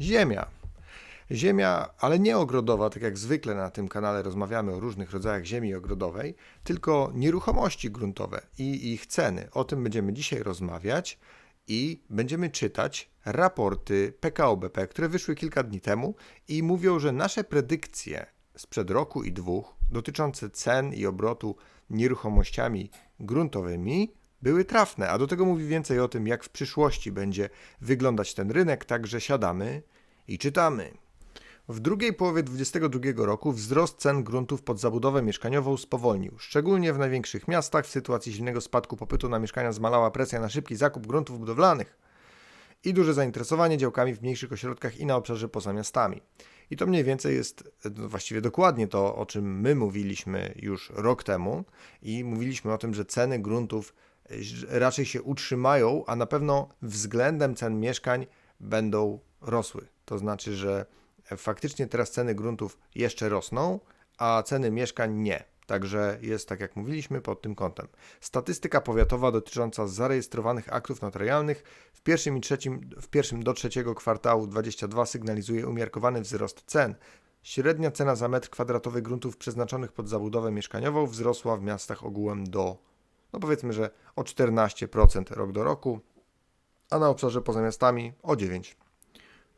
Ziemia. Ziemia, ale nie ogrodowa, tak jak zwykle na tym kanale rozmawiamy o różnych rodzajach ziemi ogrodowej, tylko nieruchomości gruntowe i ich ceny. O tym będziemy dzisiaj rozmawiać i będziemy czytać raporty PKO BP, które wyszły kilka dni temu i mówią, że nasze predykcje sprzed roku i dwóch dotyczące cen i obrotu nieruchomościami gruntowymi były trafne, a do tego mówi więcej o tym, jak w przyszłości będzie wyglądać ten rynek, także siadamy i czytamy. W drugiej połowie 2022 roku wzrost cen gruntów pod zabudowę mieszkaniową spowolnił. Szczególnie w największych miastach w sytuacji silnego spadku popytu na mieszkania zmalała presja na szybki zakup gruntów budowlanych i duże zainteresowanie działkami w mniejszych ośrodkach i na obszarze poza miastami. I to mniej więcej jest no właściwie dokładnie to, o czym my mówiliśmy już rok temu i mówiliśmy o tym, że ceny gruntów raczej się utrzymają, a na pewno względem cen mieszkań będą rosły. To znaczy, że faktycznie teraz ceny gruntów jeszcze rosną, a ceny mieszkań nie. Także jest tak jak mówiliśmy pod tym kątem. Statystyka powiatowa dotycząca zarejestrowanych aktów notarialnych w pierwszym i trzecim, w pierwszym do trzeciego kwartału 22 sygnalizuje umiarkowany wzrost cen. Średnia cena za metr kwadratowy gruntów przeznaczonych pod zabudowę mieszkaniową wzrosła w miastach ogółem do, no powiedzmy, że o 14% rok do roku, a na obszarze poza miastami o 9%.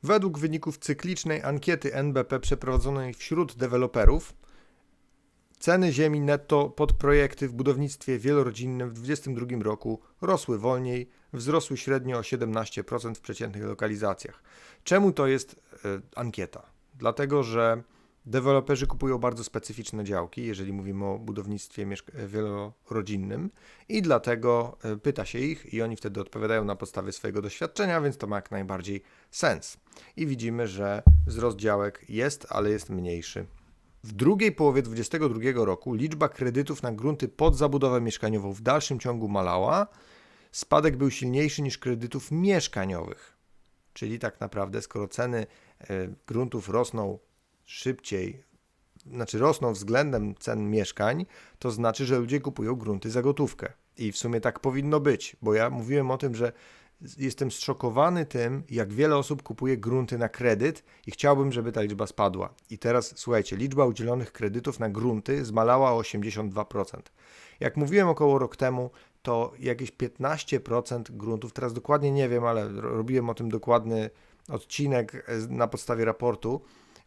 Według wyników cyklicznej ankiety NBP przeprowadzonej wśród deweloperów, ceny ziemi netto pod projekty w budownictwie wielorodzinnym w 2022 roku rosły wolniej, wzrosły średnio o 17% w przeciętnych lokalizacjach. Czemu to jest y, ankieta? Dlatego, że Deweloperzy kupują bardzo specyficzne działki, jeżeli mówimy o budownictwie wielorodzinnym, i dlatego e, pyta się ich, i oni wtedy odpowiadają na podstawie swojego doświadczenia, więc to ma jak najbardziej sens. I widzimy, że wzrost działek jest, ale jest mniejszy. W drugiej połowie 2022 roku liczba kredytów na grunty pod zabudowę mieszkaniową w dalszym ciągu malała. Spadek był silniejszy niż kredytów mieszkaniowych. Czyli tak naprawdę, skoro ceny e, gruntów rosną szybciej, znaczy rosną względem cen mieszkań, to znaczy, że ludzie kupują grunty za gotówkę. I w sumie tak powinno być, bo ja mówiłem o tym, że jestem zszokowany tym, jak wiele osób kupuje grunty na kredyt i chciałbym, żeby ta liczba spadła. I teraz słuchajcie, liczba udzielonych kredytów na grunty zmalała o 82%. Jak mówiłem około rok temu, to jakieś 15% gruntów, teraz dokładnie nie wiem, ale robiłem o tym dokładny odcinek na podstawie raportu,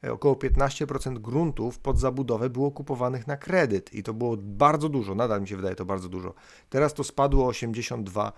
około 15% gruntów pod zabudowę było kupowanych na kredyt i to było bardzo dużo, nadal mi się wydaje to bardzo dużo. Teraz to spadło o 82%,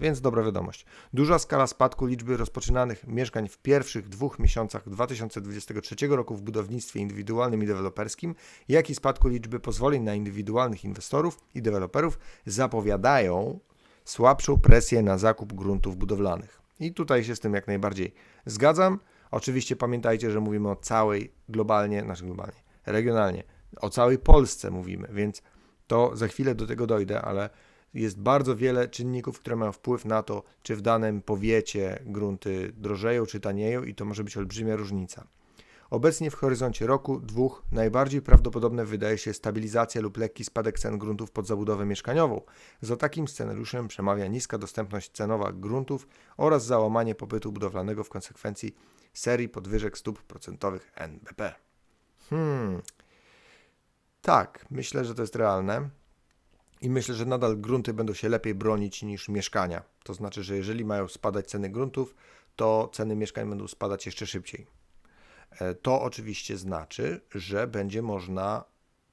więc dobra wiadomość. Duża skala spadku liczby rozpoczynanych mieszkań w pierwszych dwóch miesiącach 2023 roku w budownictwie indywidualnym i deweloperskim, jak i spadku liczby pozwoleń na indywidualnych inwestorów i deweloperów zapowiadają słabszą presję na zakup gruntów budowlanych. I tutaj się z tym jak najbardziej zgadzam. Oczywiście pamiętajcie, że mówimy o całej globalnie, znaczy globalnie, regionalnie, o całej Polsce mówimy, więc to za chwilę do tego dojdę, ale jest bardzo wiele czynników, które mają wpływ na to, czy w danym powiecie grunty drożeją, czy tanieją i to może być olbrzymia różnica. Obecnie w horyzoncie roku, dwóch, najbardziej prawdopodobne wydaje się stabilizacja lub lekki spadek cen gruntów pod zabudowę mieszkaniową. Za takim scenariuszem przemawia niska dostępność cenowa gruntów oraz załamanie popytu budowlanego w konsekwencji serii podwyżek stóp procentowych NBP. Hmm. Tak, myślę, że to jest realne. I myślę, że nadal grunty będą się lepiej bronić niż mieszkania. To znaczy, że jeżeli mają spadać ceny gruntów, to ceny mieszkań będą spadać jeszcze szybciej. E, to oczywiście znaczy, że będzie można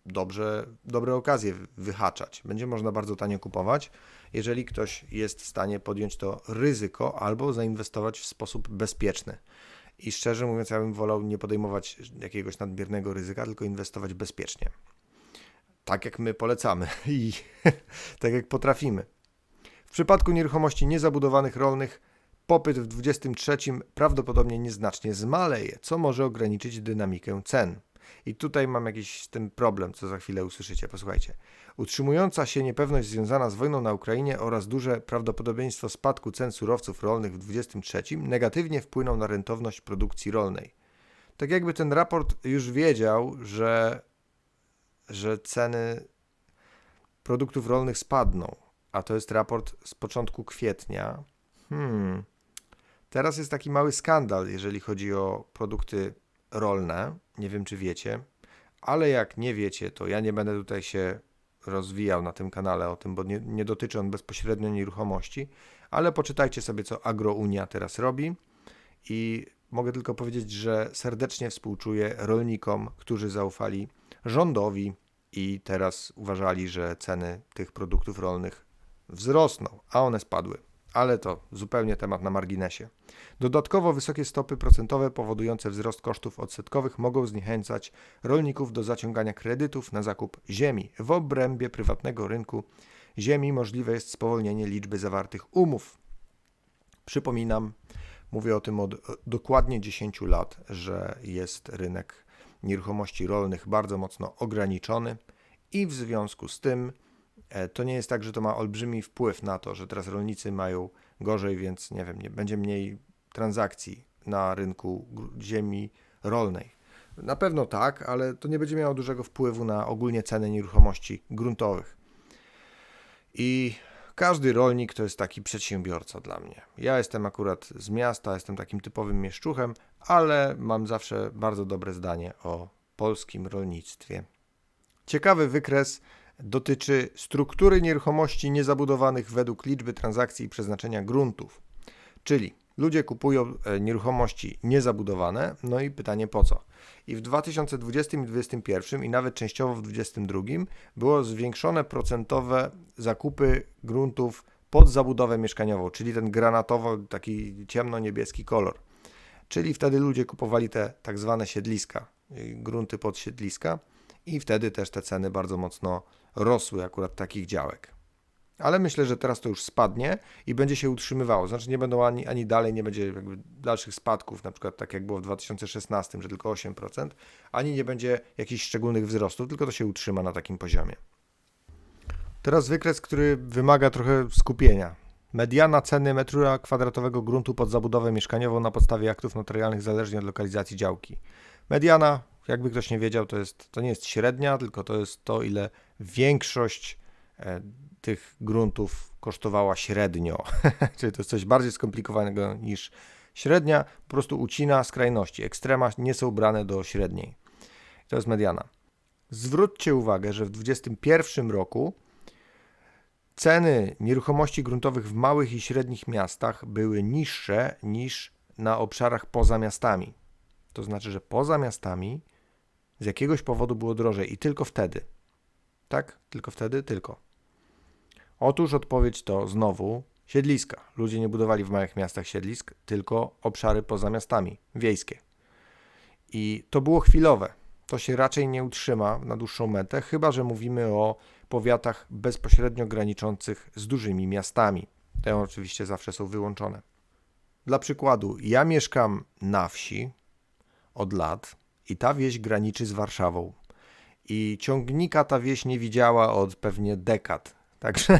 dobrze, dobre okazje wyhaczać. Będzie można bardzo tanio kupować, jeżeli ktoś jest w stanie podjąć to ryzyko albo zainwestować w sposób bezpieczny. I szczerze mówiąc, ja bym wolał nie podejmować jakiegoś nadmiernego ryzyka, tylko inwestować bezpiecznie. Tak jak my polecamy i tak jak potrafimy. W przypadku nieruchomości niezabudowanych rolnych popyt w 2023 prawdopodobnie nieznacznie zmaleje, co może ograniczyć dynamikę cen. I tutaj mam jakiś z tym problem, co za chwilę usłyszycie. Posłuchajcie. Utrzymująca się niepewność związana z wojną na Ukrainie oraz duże prawdopodobieństwo spadku cen surowców rolnych w 2023 negatywnie wpłyną na rentowność produkcji rolnej. Tak jakby ten raport już wiedział, że, że ceny produktów rolnych spadną, a to jest raport z początku kwietnia. Hmm. Teraz jest taki mały skandal, jeżeli chodzi o produkty rolne. Nie wiem, czy wiecie, ale jak nie wiecie, to ja nie będę tutaj się rozwijał na tym kanale o tym, bo nie, nie dotyczy on bezpośrednio nieruchomości, ale poczytajcie sobie, co Agrounia teraz robi i mogę tylko powiedzieć, że serdecznie współczuję rolnikom, którzy zaufali rządowi i teraz uważali, że ceny tych produktów rolnych wzrosną, a one spadły. Ale to zupełnie temat na marginesie. Dodatkowo wysokie stopy procentowe powodujące wzrost kosztów odsetkowych mogą zniechęcać rolników do zaciągania kredytów na zakup ziemi. W obrębie prywatnego rynku ziemi możliwe jest spowolnienie liczby zawartych umów. Przypominam, mówię o tym od dokładnie 10 lat, że jest rynek nieruchomości rolnych bardzo mocno ograniczony i w związku z tym e, to nie jest tak, że to ma olbrzymi wpływ na to, że teraz rolnicy mają gorzej, więc nie wiem, nie, będzie mniej transakcji na rynku ziemi rolnej. Na pewno tak, ale to nie będzie miało dużego wpływu na ogólnie ceny nieruchomości gruntowych. I każdy rolnik to jest taki przedsiębiorca dla mnie. Ja jestem akurat z miasta, jestem takim typowym mieszczuchem, ale mam zawsze bardzo dobre zdanie o polskim rolnictwie. Ciekawy wykres dotyczy struktury nieruchomości niezabudowanych według liczby transakcji i przeznaczenia gruntów. Czyli ludzie kupują e, nieruchomości niezabudowane, no i pytanie po co? I w 2020 i 2021 i nawet częściowo w 2022 było zwiększone procentowe zakupy gruntów pod zabudowę mieszkaniową, czyli ten granatowo, taki ciemno-niebieski kolor. Czyli wtedy ludzie kupowali te tak zwane siedliska, y, grunty pod siedliska i wtedy też te ceny bardzo mocno rosły akurat takich działek. Ale myślę, że teraz to już spadnie i będzie się utrzymywało. Znaczy nie będą ani, ani dalej, nie będzie dalszych spadków, na przykład tak jak było w 2016, że tylko 8%, ani nie będzie jakichś szczególnych wzrostów, tylko to się utrzyma na takim poziomie. Teraz wykres, który wymaga trochę skupienia. Mediana ceny metra kwadratowego gruntu pod zabudowę mieszkaniową na podstawie aktów notarialnych zależnie od lokalizacji działki. Mediana, jakby ktoś nie wiedział, to, jest, to nie jest średnia, tylko to jest to, ile większość e, tych gruntów kosztowała średnio. Czyli to jest coś bardziej skomplikowanego niż średnia, po prostu ucina skrajności. Ekstrema nie są brane do średniej. To jest mediana. Zwróćcie uwagę, że w 2021 roku ceny nieruchomości gruntowych w małych i średnich miastach były niższe niż na obszarach poza miastami. To znaczy, że poza miastami z jakiegoś powodu było drożej i tylko wtedy. Tak? Tylko wtedy? Tylko. Otóż odpowiedź to znowu siedliska. Ludzie nie budowali w małych miastach siedlisk, tylko obszary poza miastami, wiejskie. I to było chwilowe. To się raczej nie utrzyma na dłuższą metę, chyba że mówimy o powiatach bezpośrednio graniczących z dużymi miastami. Te oczywiście zawsze są wyłączone. Dla przykładu, ja mieszkam na wsi od lat i ta wieś graniczy z Warszawą. I ciągnika ta wieś nie widziała od pewnie dekad. Także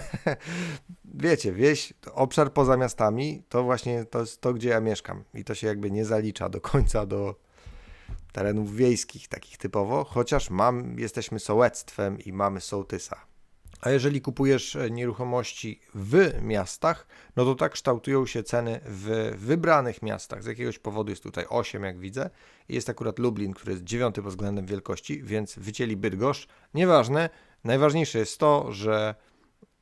wiecie, wieś, obszar poza miastami to właśnie to jest to, gdzie ja mieszkam. I to się jakby nie zalicza do końca do terenów wiejskich, takich typowo, chociaż mam, jesteśmy sołectwem i mamy sołtysa. A jeżeli kupujesz e, nieruchomości w miastach, no to tak kształtują się ceny w wybranych miastach. Z jakiegoś powodu jest tutaj 8, jak widzę. Jest akurat Lublin, który jest dziewiąty pod względem wielkości, więc wycięli Bydgoszcz. Nieważne, najważniejsze jest to, że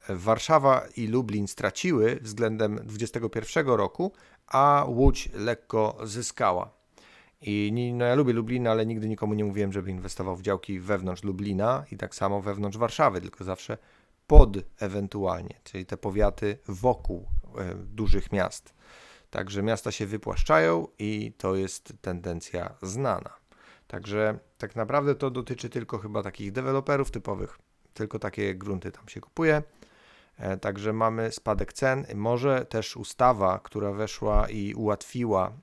Warszawa i Lublin straciły względem 2021 roku, a Łódź lekko zyskała. I no ja lubię Lublin, ale nigdy nikomu nie mówiłem, żeby inwestował w działki wewnątrz Lublina i tak samo wewnątrz Warszawy, tylko zawsze pod ewentualnie, czyli te powiaty wokół e, dużych miast. Także miasta się wypłaszczają i to jest tendencja znana. Także tak naprawdę to dotyczy tylko chyba takich deweloperów typowych, tylko takie grunty tam się kupuje. E, także mamy spadek cen. Może też ustawa, która weszła i ułatwiła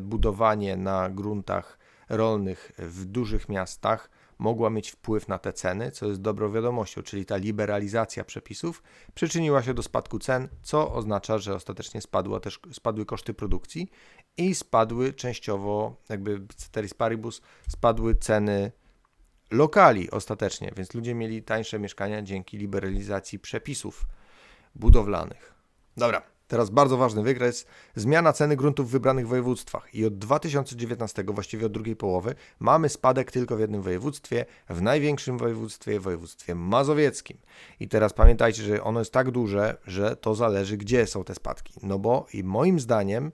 budowanie na gruntach rolnych w dużych miastach, mogła mieć wpływ na te ceny, co jest dobrą wiadomością, czyli ta liberalizacja przepisów przyczyniła się do spadku cen, co oznacza, że ostatecznie spadła też, spadły koszty produkcji i spadły częściowo, jakby ceteris paribus, spadły ceny lokali ostatecznie, więc ludzie mieli tańsze mieszkania dzięki liberalizacji przepisów budowlanych. Dobra, Teraz bardzo ważny wykres. Zmiana ceny gruntów w wybranych województwach. I od 2019, właściwie od drugiej połowy, mamy spadek tylko w jednym województwie, w największym województwie, województwie mazowieckim. I teraz pamiętajcie, że ono jest tak duże, że to zależy, gdzie są te spadki. No bo i moim zdaniem,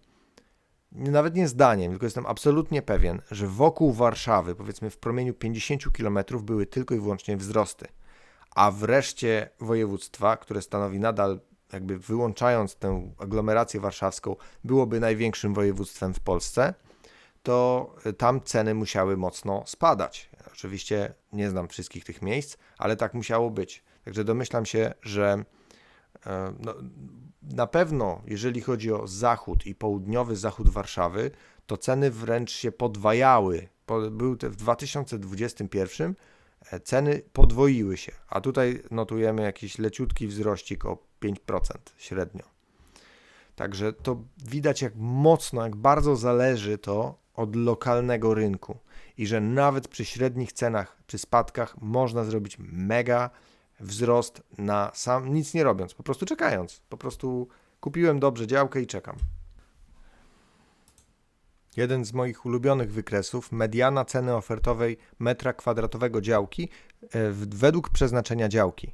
nawet nie zdaniem, tylko jestem absolutnie pewien, że wokół Warszawy, powiedzmy w promieniu 50 km, były tylko i wyłącznie wzrosty. A w reszcie województwa, które stanowi nadal jakby wyłączając tę aglomerację warszawską, byłoby największym województwem w Polsce, to tam ceny musiały mocno spadać. Oczywiście nie znam wszystkich tych miejsc, ale tak musiało być. Także domyślam się, że e, no, na pewno, jeżeli chodzi o zachód i południowy zachód Warszawy, to ceny wręcz się podwajały. Był w 2021 e, ceny podwoiły się, a tutaj notujemy jakiś leciutki wzrościk o 5% średnio. Także to widać, jak mocno, jak bardzo zależy to od lokalnego rynku i że nawet przy średnich cenach, przy spadkach można zrobić mega wzrost na sam, nic nie robiąc, po prostu czekając. Po prostu kupiłem dobrze działkę i czekam. Jeden z moich ulubionych wykresów, mediana ceny ofertowej metra kwadratowego działki e, według przeznaczenia działki.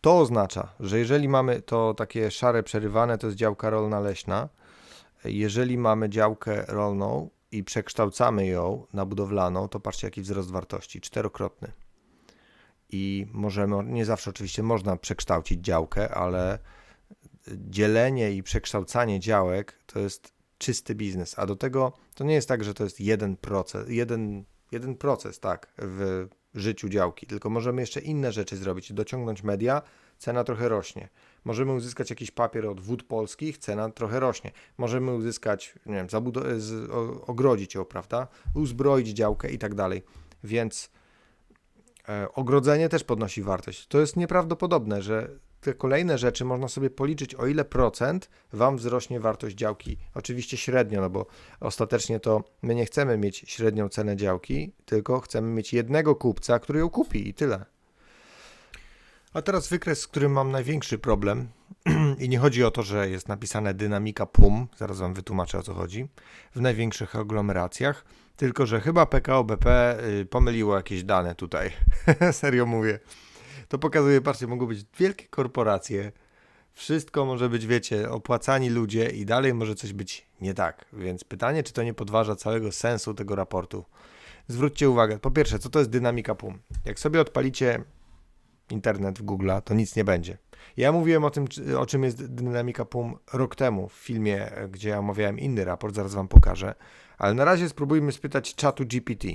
To oznacza, że jeżeli mamy to takie szare przerywane, to jest działka rolna leśna. Jeżeli mamy działkę rolną i przekształcamy ją na budowlaną, to patrzcie jaki wzrost wartości, czterokrotny. I możemy, nie zawsze oczywiście można przekształcić działkę, ale dzielenie i przekształcanie działek to jest czysty biznes. A do tego to nie jest tak, że to jest jeden proces, jeden, jeden proces, tak, w życiu działki, tylko możemy jeszcze inne rzeczy zrobić, dociągnąć media, cena trochę rośnie. Możemy uzyskać jakiś papier od wód polskich, cena trochę rośnie. Możemy uzyskać, nie wiem, z, ogrodzić ją, prawda? Uzbroić działkę i tak dalej. Więc e, ogrodzenie też podnosi wartość. To jest nieprawdopodobne, że te kolejne rzeczy można sobie policzyć, o ile procent Wam wzrośnie wartość działki. Oczywiście średnio, no bo ostatecznie to my nie chcemy mieć średnią cenę działki, tylko chcemy mieć jednego kupca, który ją kupi i tyle. A teraz wykres, z którym mam największy problem. I nie chodzi o to, że jest napisane dynamika PUM, zaraz Wam wytłumaczę o co chodzi, w największych aglomeracjach, tylko że chyba PKO BP y, pomyliło jakieś dane tutaj. Serio mówię. To pokazuje, patrzcie, mogą być wielkie korporacje, wszystko może być, wiecie, opłacani ludzie i dalej może coś być nie tak. Więc pytanie, czy to nie podważa całego sensu tego raportu. Zwróćcie uwagę, po pierwsze, co to jest dynamika PUM? Jak sobie odpalicie internet w Google, to nic nie będzie. Ja mówiłem o tym, o czym jest dynamika PUM rok temu w filmie, gdzie ja omawiałem inny raport, zaraz wam pokażę, ale na razie spróbujmy spytać czatu GPT.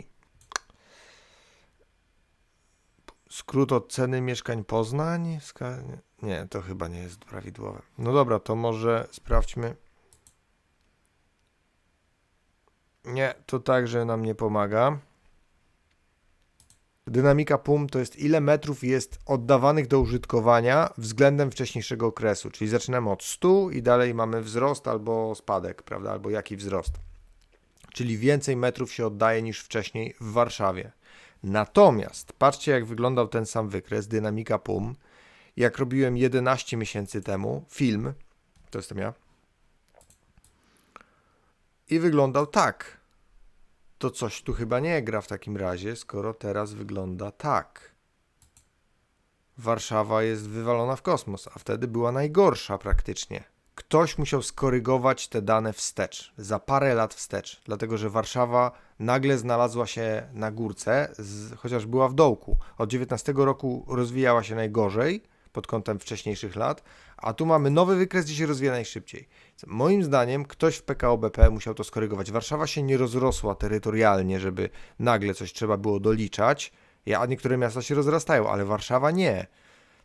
Skrót od ceny mieszkań Poznań? Nie, to chyba nie jest prawidłowe. No dobra, to może sprawdźmy. Nie, to także nam nie pomaga. Dynamika PUM to jest ile metrów jest oddawanych do użytkowania względem wcześniejszego okresu, czyli zaczynamy od 100 i dalej mamy wzrost albo spadek, prawda, albo jaki wzrost. Czyli więcej metrów się oddaje niż wcześniej w Warszawie. Natomiast patrzcie, jak wyglądał ten sam wykres, dynamika PUM, jak robiłem 11 miesięcy temu film, to jestem ja, i wyglądał tak to coś tu chyba nie gra w takim razie, skoro teraz wygląda tak. Warszawa jest wywalona w kosmos, a wtedy była najgorsza praktycznie. Ktoś musiał skorygować te dane wstecz, za parę lat wstecz, dlatego że Warszawa nagle znalazła się na górce, z, chociaż była w dołku. Od 19 roku rozwijała się najgorzej, pod kątem wcześniejszych lat, a tu mamy nowy wykres, gdzie się rozwija najszybciej. Moim zdaniem ktoś w PKO BP musiał to skorygować. Warszawa się nie rozrosła terytorialnie, żeby nagle coś trzeba było doliczać, a niektóre miasta się rozrastają, ale Warszawa nie.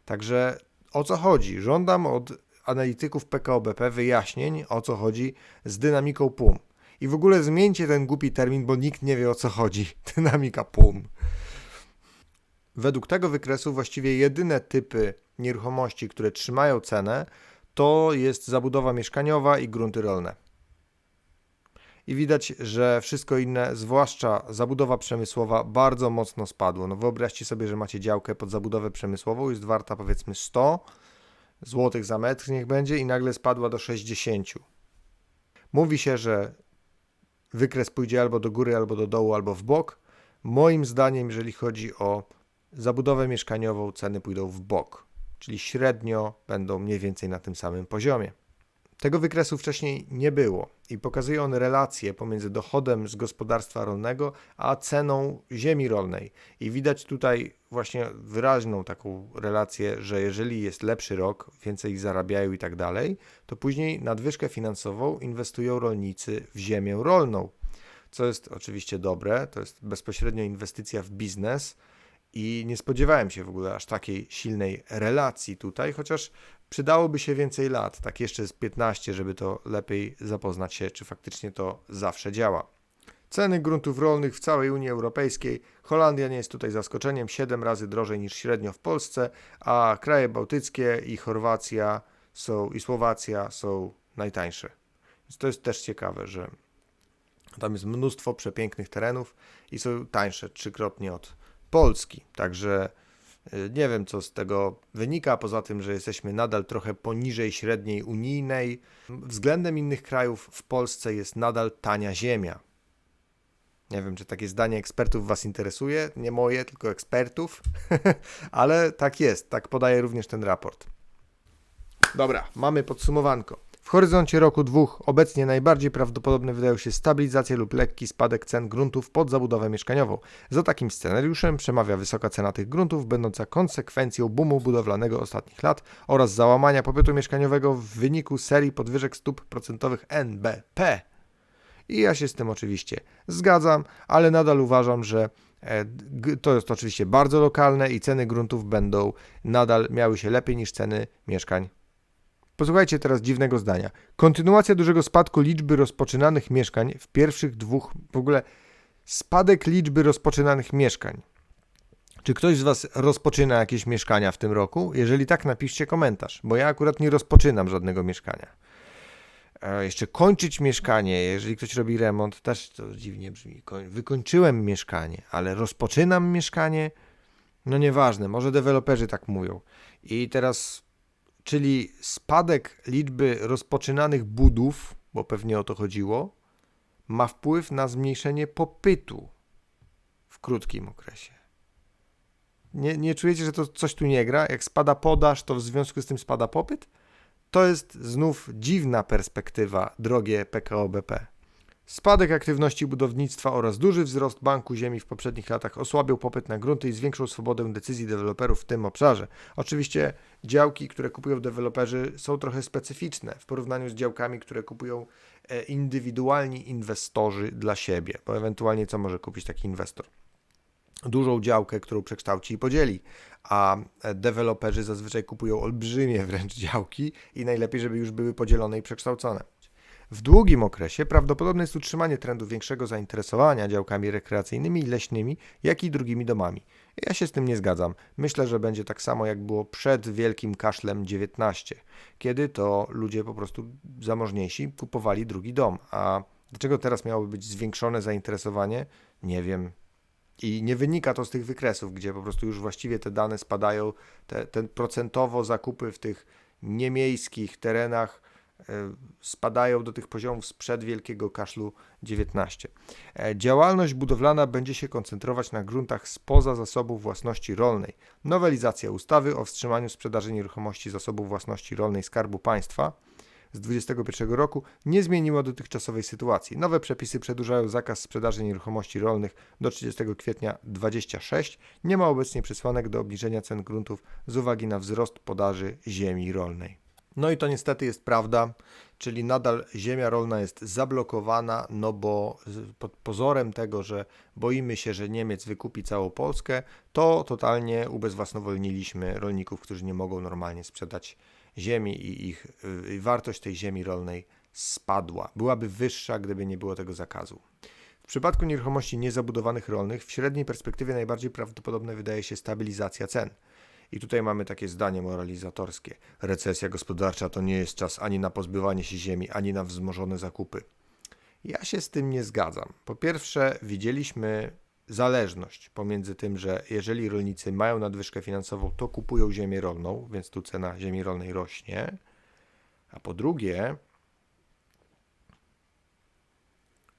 Także o co chodzi? Żądam od analityków PKO BP wyjaśnień, o co chodzi z dynamiką PUM. I w ogóle zmieńcie ten głupi termin, bo nikt nie wie o co chodzi. Dynamika PUM. Według tego wykresu właściwie jedyne typy nieruchomości, które trzymają cenę, to jest zabudowa mieszkaniowa i grunty rolne. I widać, że wszystko inne, zwłaszcza zabudowa przemysłowa, bardzo mocno spadło. No wyobraźcie sobie, że macie działkę pod zabudowę przemysłową, jest warta powiedzmy 100, złotych za metr niech będzie i nagle spadła do 60. Mówi się, że wykres pójdzie albo do góry, albo do dołu, albo w bok. Moim zdaniem, jeżeli chodzi o zabudowę mieszkaniową, ceny pójdą w bok, czyli średnio będą mniej więcej na tym samym poziomie. Tego wykresu wcześniej nie było i pokazuje on relację pomiędzy dochodem z gospodarstwa rolnego a ceną ziemi rolnej. I widać tutaj właśnie wyraźną taką relację, że jeżeli jest lepszy rok, więcej zarabiają i tak dalej, to później nadwyżkę finansową inwestują rolnicy w ziemię rolną. Co jest oczywiście dobre, to jest bezpośrednio inwestycja w biznes, i nie spodziewałem się w ogóle aż takiej silnej relacji tutaj, chociaż przydałoby się więcej lat, tak jeszcze z 15, żeby to lepiej zapoznać się, czy faktycznie to zawsze działa. Ceny gruntów rolnych w całej Unii Europejskiej. Holandia nie jest tutaj zaskoczeniem, 7 razy drożej niż średnio w Polsce, a kraje bałtyckie i Chorwacja są, i Słowacja są najtańsze. Więc to jest też ciekawe, że tam jest mnóstwo przepięknych terenów i są tańsze trzykrotnie od Polski. Także nie wiem, co z tego wynika, poza tym, że jesteśmy nadal trochę poniżej średniej unijnej. Względem innych krajów w Polsce jest nadal tania ziemia. Nie wiem, czy takie zdanie ekspertów Was interesuje. Nie moje, tylko ekspertów, ale tak jest. Tak podaje również ten raport. Dobra, mamy podsumowanko. W horyzoncie roku dwóch obecnie najbardziej prawdopodobne wydają się stabilizacja lub lekki spadek cen gruntów pod zabudowę mieszkaniową. Za takim scenariuszem przemawia wysoka cena tych gruntów, będąca konsekwencją boomu budowlanego ostatnich lat oraz załamania popytu mieszkaniowego w wyniku serii podwyżek stóp procentowych NBP. I ja się z tym oczywiście zgadzam, ale nadal uważam, że e, to jest oczywiście bardzo lokalne i ceny gruntów będą nadal miały się lepiej niż ceny mieszkań Posłuchajcie teraz dziwnego zdania. Kontynuacja dużego spadku liczby rozpoczynanych mieszkań w pierwszych dwóch, w ogóle spadek liczby rozpoczynanych mieszkań. Czy ktoś z Was rozpoczyna jakieś mieszkania w tym roku? Jeżeli tak, napiszcie komentarz, bo ja akurat nie rozpoczynam żadnego mieszkania. E, jeszcze kończyć mieszkanie, jeżeli ktoś robi remont, też to dziwnie brzmi. Wykończyłem mieszkanie, ale rozpoczynam mieszkanie? No nieważne, może deweloperzy tak mówią. I teraz czyli spadek liczby rozpoczynanych budów, bo pewnie o to chodziło, ma wpływ na zmniejszenie popytu w krótkim okresie. Nie, nie czujecie, że to coś tu nie gra? Jak spada podaż, to w związku z tym spada popyt? To jest znów dziwna perspektywa, drogie PKO BP. Spadek aktywności budownictwa oraz duży wzrost banku ziemi w poprzednich latach osłabił popyt na grunty i zwiększył swobodę decyzji deweloperów w tym obszarze. Oczywiście działki, które kupują deweloperzy są trochę specyficzne w porównaniu z działkami, które kupują e, indywidualni inwestorzy dla siebie, bo ewentualnie co może kupić taki inwestor? Dużą działkę, którą przekształci i podzieli, a e, deweloperzy zazwyczaj kupują olbrzymie wręcz działki i najlepiej, żeby już były podzielone i przekształcone. W długim okresie prawdopodobne jest utrzymanie trendu większego zainteresowania działkami rekreacyjnymi i leśnymi, jak i drugimi domami. Ja się z tym nie zgadzam. Myślę, że będzie tak samo jak było przed wielkim kaszlem 19, kiedy to ludzie po prostu zamożniejsi kupowali drugi dom. A dlaczego teraz miałoby być zwiększone zainteresowanie? Nie wiem. I nie wynika to z tych wykresów, gdzie po prostu już właściwie te dane spadają, te, te procentowo zakupy w tych niemiejskich terenach spadają do tych poziomów sprzed wielkiego kaszlu 19. E, działalność budowlana będzie się koncentrować na gruntach spoza zasobów własności rolnej. Nowelizacja ustawy o wstrzymaniu sprzedaży nieruchomości zasobów własności rolnej Skarbu Państwa z 2021 roku nie zmieniła dotychczasowej sytuacji. Nowe przepisy przedłużają zakaz sprzedaży nieruchomości rolnych do 30 kwietnia 26. Nie ma obecnie przesłanek do obniżenia cen gruntów z uwagi na wzrost podaży ziemi rolnej. No i to niestety jest prawda, czyli nadal ziemia rolna jest zablokowana, no bo pod pozorem tego, że boimy się, że Niemiec wykupi całą Polskę, to totalnie ubezwłasnowolniliśmy rolników, którzy nie mogą normalnie sprzedać ziemi i ich y, wartość tej ziemi rolnej spadła. Byłaby wyższa, gdyby nie było tego zakazu. W przypadku nieruchomości niezabudowanych rolnych w średniej perspektywie najbardziej prawdopodobne wydaje się stabilizacja cen. I tutaj mamy takie zdanie moralizatorskie. Recesja gospodarcza to nie jest czas ani na pozbywanie się ziemi, ani na wzmożone zakupy. Ja się z tym nie zgadzam. Po pierwsze, widzieliśmy zależność pomiędzy tym, że jeżeli rolnicy mają nadwyżkę finansową, to kupują ziemię rolną, więc tu cena ziemi rolnej rośnie. A po drugie,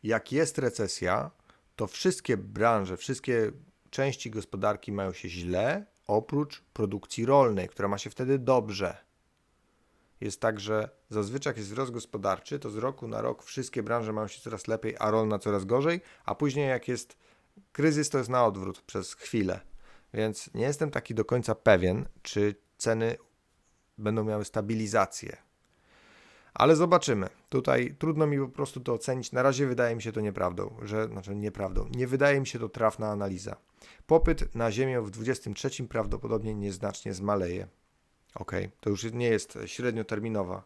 jak jest recesja, to wszystkie branże, wszystkie części gospodarki mają się źle, oprócz produkcji rolnej, która ma się wtedy dobrze. Jest tak, że zazwyczaj jak jest wzrost gospodarczy, to z roku na rok wszystkie branże mają się coraz lepiej, a rolna coraz gorzej, a później jak jest kryzys, to jest na odwrót przez chwilę. Więc nie jestem taki do końca pewien, czy ceny będą miały stabilizację. Ale zobaczymy. Tutaj trudno mi po prostu to ocenić. Na razie wydaje mi się to nieprawdą, że znaczy nieprawdą. Nie wydaje mi się to trafna analiza. Popyt na ziemię w 23 prawdopodobnie nieznacznie zmaleje. Ok, to już nie jest średnioterminowa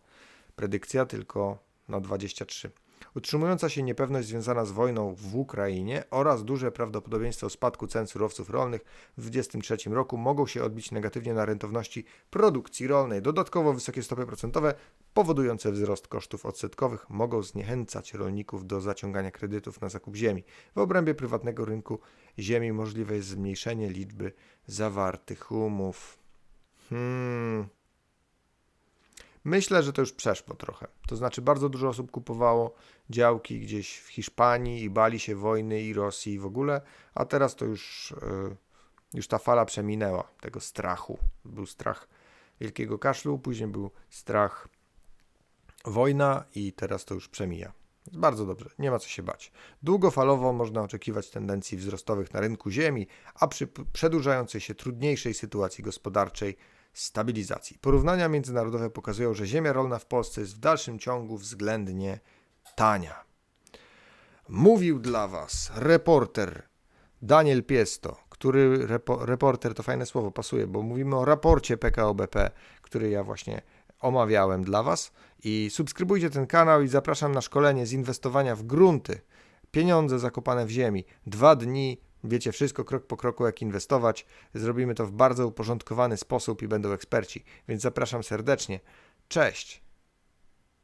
predykcja, tylko na 23. Utrzymująca się niepewność związana z wojną w Ukrainie oraz duże prawdopodobieństwo spadku cen surowców rolnych w 2023 roku mogą się odbić negatywnie na rentowności produkcji rolnej. Dodatkowo wysokie stopy procentowe powodujące wzrost kosztów odsetkowych mogą zniechęcać rolników do zaciągania kredytów na zakup ziemi. W obrębie prywatnego rynku ziemi możliwe jest zmniejszenie liczby zawartych umów. Hmm. Myślę, że to już przeszło trochę. To znaczy, bardzo dużo osób kupowało działki gdzieś w Hiszpanii i bali się wojny i Rosji i w ogóle, a teraz to już, yy, już ta fala przeminęła tego strachu. Był strach wielkiego kaszlu, później był strach wojna i teraz to już przemija. Bardzo dobrze, nie ma co się bać. Długofalowo można oczekiwać tendencji wzrostowych na rynku ziemi, a przy przedłużającej się trudniejszej sytuacji gospodarczej stabilizacji. Porównania międzynarodowe pokazują, że ziemia rolna w Polsce jest w dalszym ciągu względnie tania. Mówił dla Was reporter Daniel Piesto, który repo, reporter to fajne słowo pasuje, bo mówimy o raporcie PKO BP, który ja właśnie omawiałem dla Was. I subskrybujcie ten kanał i zapraszam na szkolenie z inwestowania w grunty. Pieniądze zakopane w ziemi. Dwa dni, wiecie wszystko krok po kroku, jak inwestować. Zrobimy to w bardzo uporządkowany sposób i będą eksperci, więc zapraszam serdecznie. Cześć!